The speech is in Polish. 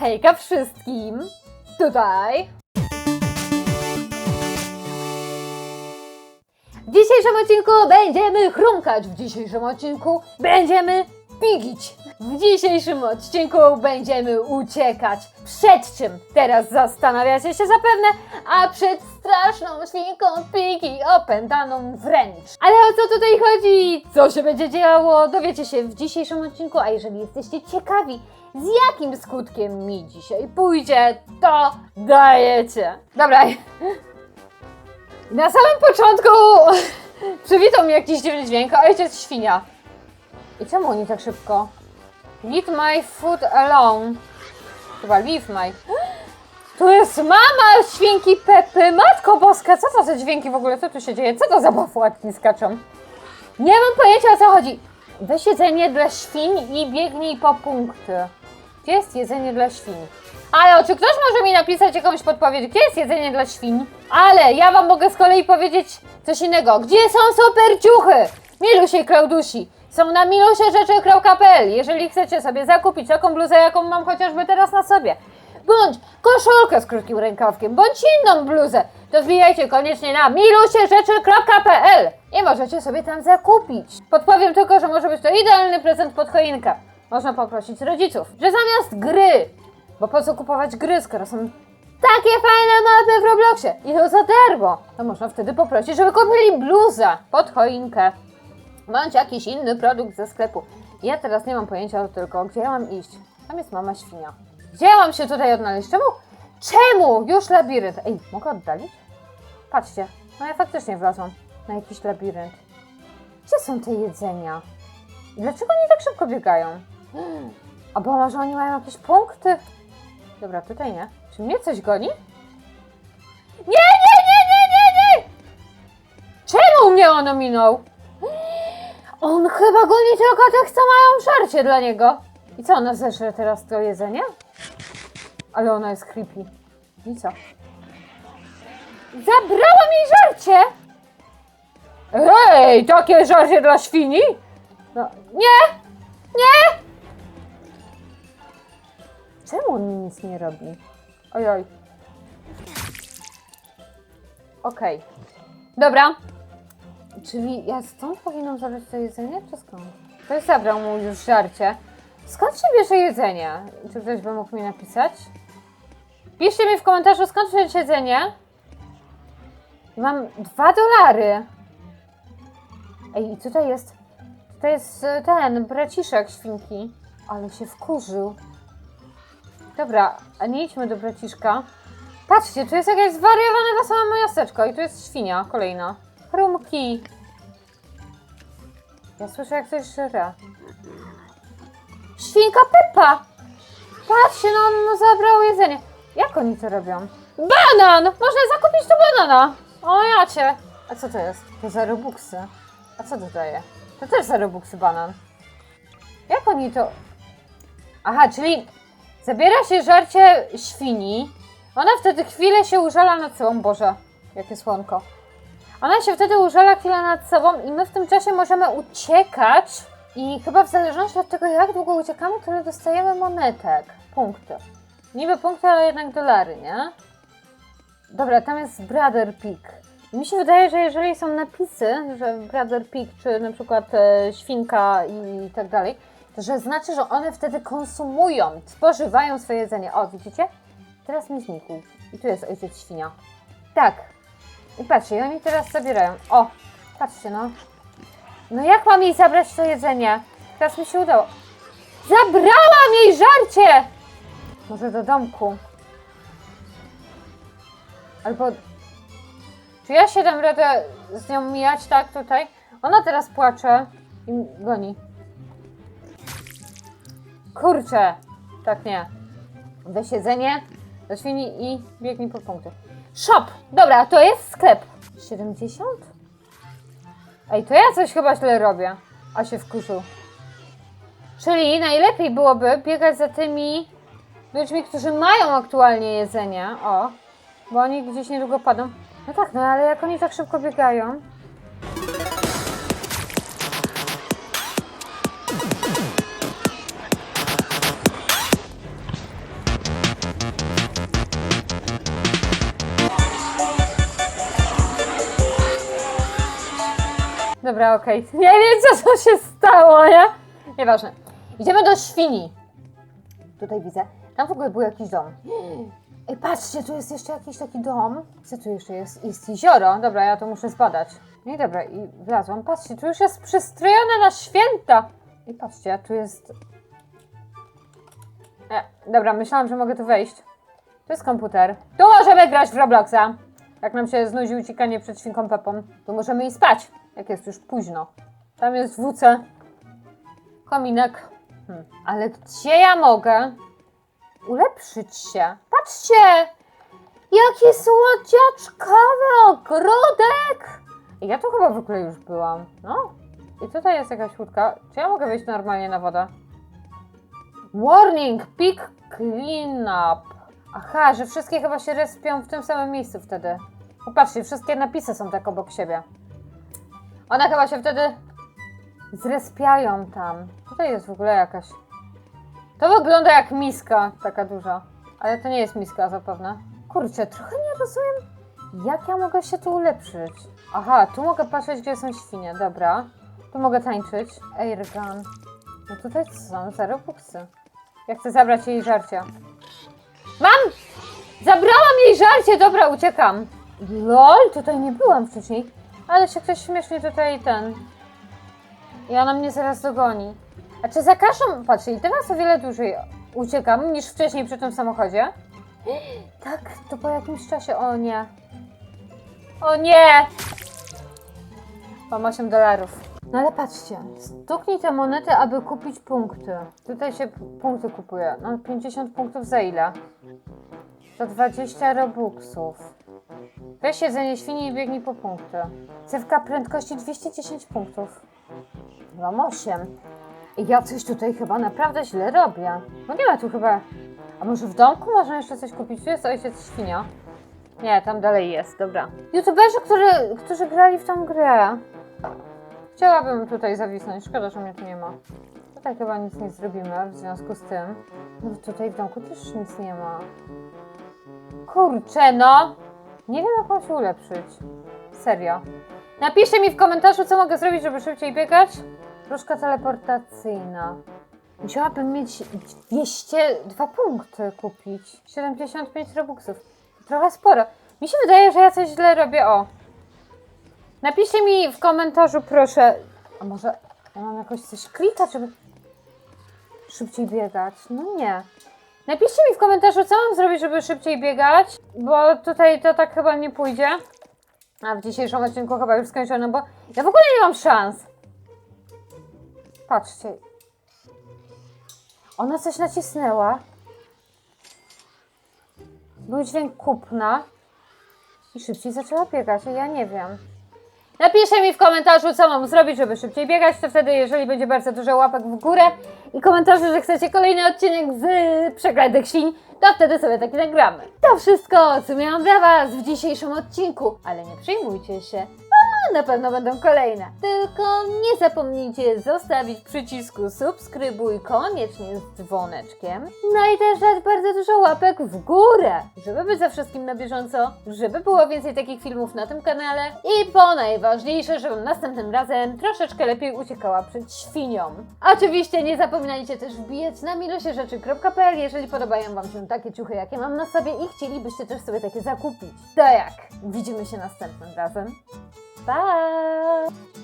Hejka wszystkim! Tutaj! W dzisiejszym odcinku będziemy chrumkać, w dzisiejszym odcinku będziemy pigić. W dzisiejszym odcinku będziemy uciekać. Przed czym? Teraz zastanawiacie się zapewne, a przed straszną świnką Pigi opętaną wręcz. Ale o co tutaj chodzi? Co się będzie działo? Dowiecie się w dzisiejszym odcinku, a jeżeli jesteście ciekawi, z jakim skutkiem mi dzisiaj pójdzie, to dajecie. Dobra. Na samym początku przywitał mi jakiś dziwny dźwięk, ojciec świnia. I czemu oni tak szybko? Leave my food alone. Chyba leave my. Tu jest mama świnki Pepy. Matko boska, co to za dźwięki w ogóle? Co tu się dzieje? Co to za bafłatki skaczą? Nie mam pojęcia o co chodzi. Weź jedzenie dla świń i biegnij po punkty. Gdzie jest jedzenie dla świń? Ale czy ktoś może mi napisać jakąś podpowiedź, gdzie jest jedzenie dla świń? Ale ja wam mogę z kolei powiedzieć coś innego. Gdzie są super ciuchy? Milusie i Klaudusi. Są na milusiarzeczy.pl Jeżeli chcecie sobie zakupić taką bluzę, jaką mam chociażby teraz na sobie, bądź koszulkę z krótkim rękawkiem, bądź inną bluzę, to wbijajcie koniecznie na milusiarzeczy.pl i możecie sobie tam zakupić. Podpowiem tylko, że może być to idealny prezent pod choinkę. Można poprosić rodziców, że zamiast gry, bo po co kupować gry, skoro są takie fajne mapy w Robloxie i to za darmo, to można wtedy poprosić, żeby kupili bluzę pod choinkę bądź jakiś inny produkt ze sklepu. Ja teraz nie mam pojęcia tylko, gdzie mam iść. Tam jest mama świnia. Gdzie mam się tutaj odnaleźć? Czemu? Czemu? Już labirynt. Ej, mogę oddalić? Patrzcie, no ja faktycznie wlazłam na jakiś labirynt. Gdzie są te jedzenia? Dlaczego oni tak szybko biegają? A bo może oni mają jakieś punkty? Dobra, tutaj nie. Czy mnie coś goni? Nie, nie, nie, nie, nie, nie! Czemu mnie ono minął? On chyba goni tylko tych, co mają żarcie dla niego. I co, ona zeżre teraz to jedzenie? Ale ona jest creepy. I co? Zabrała mi żarcie! Ej, takie żarcie dla świni? No, nie! Nie! Czemu on mi nic nie robi? Ojoj. Okej. Dobra, Czyli ja stąd powinnam zabrać to jedzenie, czy skąd? Ktoś zabrał mu już żarcie. Skąd się bierze jedzenie? Czy ktoś by mógł mi napisać? Piszcie mi w komentarzu, skąd wziąć jedzenie. Mam dwa dolary. Ej, i tutaj jest... Tutaj jest e, ten, braciszek świnki. Ale się wkurzył. Dobra, a nie idźmy do braciszka. Patrzcie, tu jest jakieś zwariowane wesołe miasteczko i tu jest świnia kolejna. Chrumki. Ja słyszę jak coś żre. Świnka Peppa! Patrzcie, no on zabrał jedzenie. Jak oni to robią? Banan! Można zakupić tu banana! O jacie! A co to jest? To za robuxy. A co to daje? To też za robuxy banan. Jak oni to... Aha, czyli zabiera się żarcie świni. Ona wtedy chwilę się użala nad sobą. Boże, jakie słonko. Ona się wtedy użala chwilę nad sobą i my w tym czasie możemy uciekać i chyba w zależności od tego, jak długo uciekamy, tyle dostajemy monetek, punkty. Niby punkty, ale jednak dolary, nie? Dobra, tam jest Brother Pig. Mi się wydaje, że jeżeli są napisy, że Brother Pig, czy na przykład e, świnka i tak dalej, to że znaczy, że one wtedy konsumują, spożywają swoje jedzenie. O, widzicie? Teraz mi znikł. I tu jest ojciec świnia. Tak, i patrzcie, oni teraz zabierają. O, patrzcie no. No jak mam jej zabrać to jedzenie? Teraz mi się udało. Zabrałam jej żarcie! Może do domku. Albo... Czy ja się dam radę z nią mijać tak tutaj? Ona teraz płacze i goni. Kurczę! Tak nie. Weź jedzenie do świni i biegnij po punkty. Shop! Dobra, to jest sklep. 70? Ej, to ja coś chyba źle robię. A się wkurzył. Czyli najlepiej byłoby biegać za tymi ludźmi, którzy mają aktualnie jedzenie. O, bo oni gdzieś niedługo padną. No tak, no ale jak oni tak szybko biegają. Dobra, okej. Nie wiem, co się stało, nie? Nieważne. Idziemy do świni. Tutaj widzę. Tam w ogóle był jakiś dom. Ej, patrzcie, tu jest jeszcze jakiś taki dom. Co tu jeszcze jest? Jest jezioro. Dobra, ja to muszę zbadać. No i dobra, i wlazłam. Patrzcie, tu już jest przystrojone na święta. I patrzcie, tu jest... E, dobra, myślałam, że mogę tu wejść. To jest komputer. Tu możemy grać w Robloxa. Jak nam się znudzi uciekanie przed świnką Pepą, to możemy i spać, jak jest już późno. Tam jest WC. Kominek. Hmm. Ale gdzie ja mogę ulepszyć się? Patrzcie! Jaki słodziaczkowy ogródek! Ja tu chyba w ogóle już byłam. No. I tutaj jest jakaś łódka. Czy ja mogę wejść normalnie na wodę? Warning! Peak cleanup. Aha, że wszystkie chyba się respią w tym samym miejscu wtedy. Popatrzcie, wszystkie napisy są tak obok siebie. One chyba się wtedy zrespiają tam. Tutaj jest w ogóle jakaś... To wygląda jak miska, taka duża. Ale to nie jest miska zapewne. Kurczę, trochę nie rozumiem, jak ja mogę się tu ulepszyć. Aha, tu mogę patrzeć, gdzie są świnie, dobra. Tu mogę tańczyć. Airgun. No tutaj co są? Zero buksy. Ja chcę zabrać jej żarcie. Mam! Zabrałam jej żarcie! Dobra, uciekam. LOL, tutaj nie byłam wcześniej. Ale się ktoś śmiesznie tutaj ten... I ona mnie zaraz dogoni. A czy za każdą... Patrzcie, i teraz o wiele dłużej uciekam niż wcześniej przy tym samochodzie. Tak, to po jakimś czasie... O nie. O nie! Mam 8 dolarów. No ale patrzcie, stuknij te monety, aby kupić punkty. Tutaj się punkty kupuje. No 50 punktów za ile? To 20 robuxów. Weź jedzenie świni i biegnij po punkty. Cewka prędkości 210 punktów. Mam 8. I ja coś tutaj chyba naprawdę źle robię. No nie ma tu chyba... A może w domku można jeszcze coś kupić? Tu jest ojciec świnia. Nie, tam dalej jest, dobra. YouTuberzy, którzy, którzy grali w tą grę. Chciałabym tutaj zawisnąć. Szkoda, że mnie tu nie ma. Tutaj chyba nic nie zrobimy w związku z tym. No tutaj w domku też nic nie ma. Kurczę, no! Nie wiem, jak mam się ulepszyć. Serio. Napiszcie mi w komentarzu, co mogę zrobić, żeby szybciej biegać. Różka teleportacyjna. Musiałabym mieć 202 punkty kupić. 75 robuxów. Trochę sporo. Mi się wydaje, że ja coś źle robię. O. Napiszcie mi w komentarzu, proszę. A może ja mam jakoś coś klikać, żeby szybciej biegać? No nie. Napiszcie mi w komentarzu, co mam zrobić, żeby szybciej biegać, bo tutaj to tak chyba nie pójdzie. A w dzisiejszym odcinku chyba już skończono, bo ja w ogóle nie mam szans. Patrzcie. Ona coś nacisnęła. Był dźwięk kupna. I szybciej zaczęła biegać, a ja nie wiem. Napiszcie mi w komentarzu, co mam zrobić, żeby szybciej biegać, to wtedy, jeżeli będzie bardzo dużo łapek w górę i komentarzy, że chcecie kolejny odcinek z Przeklętych Świń, to wtedy sobie taki nagramy. To wszystko, co miałam dla Was w dzisiejszym odcinku, ale nie przejmujcie się, na pewno będą kolejne. Tylko nie zapomnijcie zostawić przycisku subskrybuj koniecznie z dzwoneczkiem, no i też dać bardzo dużo łapek w górę, żeby być ze wszystkim na bieżąco, żeby było więcej takich filmów na tym kanale i po najważniejsze, żebym następnym razem troszeczkę lepiej uciekała przed świnią. Oczywiście nie zapominajcie też wbijać na milosierzeczy.pl, jeżeli podobają Wam się takie ciuchy, jakie mam na sobie i chcielibyście też sobie takie zakupić. To jak? Widzimy się następnym razem. Bye.